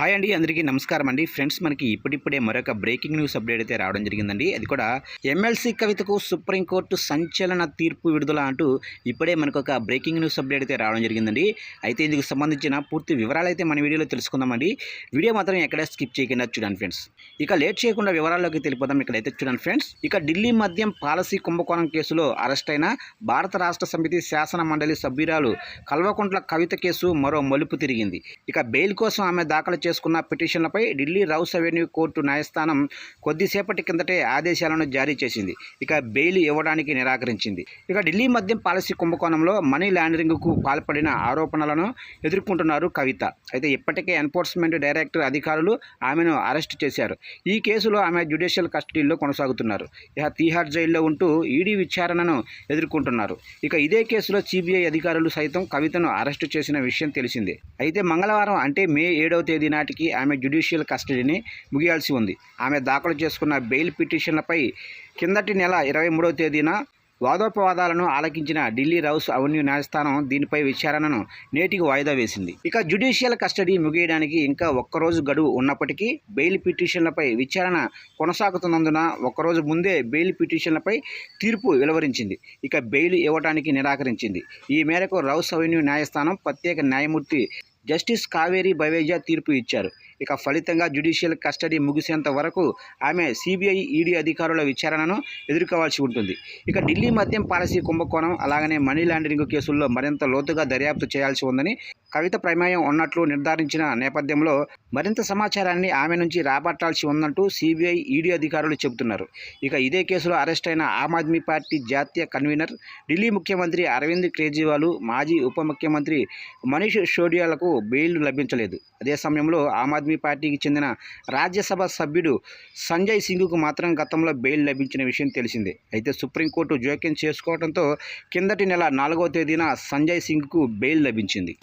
Hi అండి అందరికీ నమస్కారం అండి. ఫ్రెండ్స్ మనకి ఇప్పుడిప్పుడే మరొక బ్రేకింగ్ న్యూస్ అప్డేట్ అయితే రావడం జరిగిందండి. అది కూడా ఎమ్మెల్సీ కవితకు సుప్రీంకోర్టు సంచలన తీర్పు విడుదల అంటూ ఇప్పుడే మనకు ఒక బ్రేకింగ్ న్యూస్ అప్డేట్ అయితే రావడం జరిగిందండి. అయితే ఇందుకు సంబంధించిన పూర్తి వివరాలు అయితే మన వీడియోలో తెలుసుకుందామండి. వీడియో మాత్రం ఎక్కడ స్కిప్ చేయకుండా చూడండి ఫ్రెండ్స్. ఇక లేట్ చేయకుండా వివరాల్లోకి తెలిపోదాం ఇక్కడైతే చూడండి ఫ్రెండ్స్. ఇక ఢిల్లీ మద్యం పాలసీ కుంభకోణం కేసులో అరెస్ట్ అయిన భారత రాష్ట్ర సమితి శాసన మండలి సభ్యురాలు కల్వకుంట్ల కవిత కేసు మరో మలుపు తిరిగింది. ఇక బెయిల్ కోసం ఆమె దాఖలు చేసుకున్న పిటిషన్లపై ఢిల్లీ రౌస్ అవెన్యూ కోర్టు న్యాయస్థానం కొద్దిసేపటి కిందటే ఆదేశాలను జారీ చేసింది. ఇక బెయిల్ ఇవ్వడానికి నిరాకరించింది. ఇక ఢిల్లీ మద్యం పాలసీ కుంభకోణంలో మనీ లాండరింగ్కు పాల్పడిన ఆరోపణలను ఎదుర్కొంటున్నారు కవిత. అయితే ఇప్పటికే ఎన్ఫోర్స్మెంట్ డైరెక్టర్ అధికారులు ఆమెను అరెస్ట్ చేశారు. ఈ కేసులో ఆమె జ్యుడిషియల్ కస్టడీలో కొనసాగుతున్నారు. ఇక తీహార్ జైల్లో ఉంటూ ఈడీ విచారణను ఎదుర్కొంటున్నారు. ఇక ఇదే కేసులో సిబిఐ అధికారులు సైతం కవితను అరెస్టు చేసిన విషయం తెలిసిందే. అయితే మంగళవారం అంటే మే ఏడవ తేదీన నాటికి ఆమె జ్యుడిషియల్ కస్టడీని ముగియాల్సి ఉంది. ఆమె దాఖలు చేసుకున్న బెయిల్ పిటిషన్లపై కిందటి నెల ఇరవై మూడవ తేదీన వాదోపవాదాలను ఆలకించిన ఢిల్లీ రౌస్ అవెన్యూ న్యాయస్థానం దీనిపై విచారణను నేటికి వాయిదా వేసింది. ఇక జ్యుడిషియల్ కస్టడీ ముగియడానికి ఇంకా ఒక్కరోజు గడువు ఉన్నప్పటికీ బెయిల్ పిటిషన్లపై విచారణ కొనసాగుతున్నందున ఒక్కరోజు ముందే బెయిల్ పిటిషన్లపై తీర్పు వెలువరించింది. ఇక బెయిల్ ఇవ్వడానికి నిరాకరించింది. ఈ మేరకు రౌస్ అవెన్యూ న్యాయస్థానం ప్రత్యేక న్యాయమూర్తి జస్టిస్ కావేరి బవేజా తీర్పు ఇచ్చారు. ఇక ఫలితంగా జ్యుడిషియల్ కస్టడీ ముగిసేంత వరకు ఆమె సిబిఐ ఈడీ అధికారుల విచారణను ఎదుర్కోవాల్సి ఉంటుంది. ఇక ఢిల్లీ మద్యం పాలసీ కుంభకోణం అలాగనే మనీ లాండరింగ్ కేసుల్లో మరింత లోతుగా దర్యాప్తు చేయాల్సి ఉందని కవిత ప్రమేయం ఉన్నట్లు నిర్ధారించిన నేపథ్యంలో మరింత సమాచారాన్ని ఆమె నుంచి రాబట్టాల్సి ఉందంటూ సిబిఐ ఈడీ అధికారులు చెబుతున్నారు. ఇక ఇదే కేసులో అరెస్ట్ అయిన ఆమ్ ఆద్మీ పార్టీ జాతీయ కన్వీనర్ ఢిల్లీ ముఖ్యమంత్రి అరవింద్ కేజ్రీవాల్ మాజీ ఉప ముఖ్యమంత్రి మనీష్ షోడియాలకు బెయిల్ లభించలేదు. అదే సమయంలో ఆమ్ ఆద్మీ పార్టీకి చెందిన రాజ్యసభ సభ్యుడు సంజయ్ సింగ్కు మాత్రం గతంలో బెయిల్ లభించిన విషయం తెలిసిందే. అయితే సుప్రీంకోర్టు జోక్యం చేసుకోవడంతో కిందటి నెల నాలుగవ తేదీన సంజయ్ సింగ్కు బెయిల్ లభించింది.